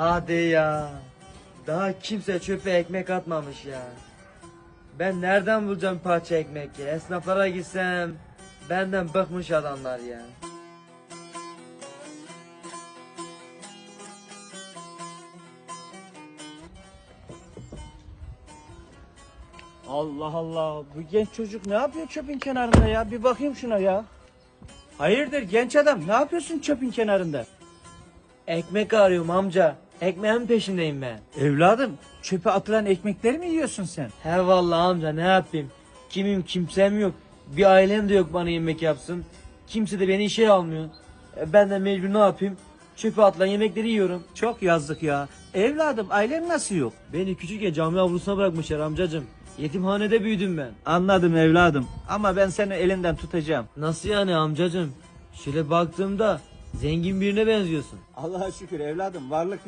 Hadi ya. Daha kimse çöpe ekmek atmamış ya. Ben nereden bulacağım parça ekmek ya? Esnaflara gitsem benden bıkmış adamlar ya. Allah Allah bu genç çocuk ne yapıyor çöpün kenarında ya bir bakayım şuna ya. Hayırdır genç adam ne yapıyorsun çöpün kenarında? Ekmek arıyorum amca. Ekmeğin peşindeyim ben. Evladım çöpe atılan ekmekleri mi yiyorsun sen? He vallahi amca ne yapayım? Kimim kimsem yok. Bir ailem de yok bana yemek yapsın. Kimse de beni işe almıyor. E, ben de mecbur ne yapayım? Çöpe atılan yemekleri yiyorum. Çok yazdık ya. Evladım ailen nasıl yok? Beni küçükken cami avlusuna bırakmışlar amcacım. Yetimhanede büyüdüm ben. Anladım evladım ama ben seni elinden tutacağım. Nasıl yani amcacım? Şöyle baktığımda zengin birine benziyorsun. Allah'a şükür evladım varlıklıyım.